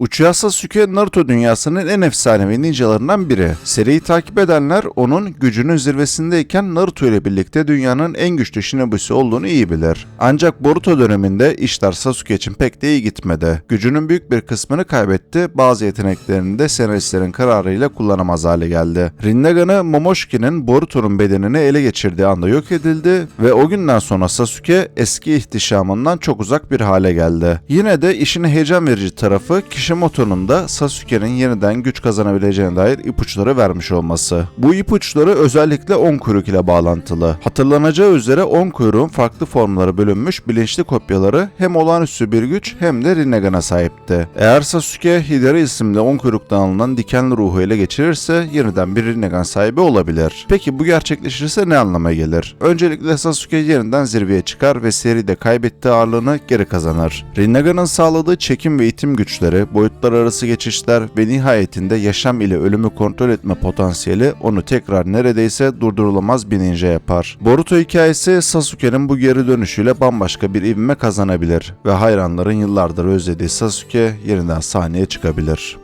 Uchiha Sasuke Naruto dünyasının en efsanevi ninjalarından biri. Seriyi takip edenler onun gücünün zirvesindeyken Naruto ile birlikte dünyanın en güçlü shinobusi olduğunu iyi bilir. Ancak Boruto döneminde işler Sasuke için pek de iyi gitmedi. Gücünün büyük bir kısmını kaybetti, bazı yeteneklerini de senaristlerin kararıyla kullanamaz hale geldi. Rinnegan'ı Momoshki'nin Boruto'nun bedenini ele geçirdiği anda yok edildi ve o günden sonra Sasuke eski ihtişamından çok uzak bir hale geldi. Yine de işin heyecan verici tarafı Kishimoto'nun da Sasuke'nin yeniden güç kazanabileceğine dair ipuçları vermiş olması. Bu ipuçları özellikle on kuyruk ile bağlantılı. Hatırlanacağı üzere on kuyruğun farklı formlara bölünmüş bilinçli kopyaları hem olağanüstü bir güç hem de Rinnegan'a sahipti. Eğer Sasuke Hidari isimli on kuyruktan alınan dikenli ruhu ele geçirirse yeniden bir Rinnegan sahibi olabilir. Peki bu gerçekleşirse ne anlama gelir? Öncelikle Sasuke yeniden zirveye çıkar ve seride kaybettiği ağırlığını geri kazanır. Rinnegan'ın sağladığı çekim ve itim güçleri, boyutlar arası geçişler ve nihayetinde yaşam ile ölümü kontrol etme potansiyeli onu tekrar neredeyse durdurulamaz bir ninja yapar. Boruto hikayesi Sasuke'nin bu geri dönüşüyle bambaşka bir ivme kazanabilir ve hayranların yıllardır özlediği Sasuke yeniden sahneye çıkabilir.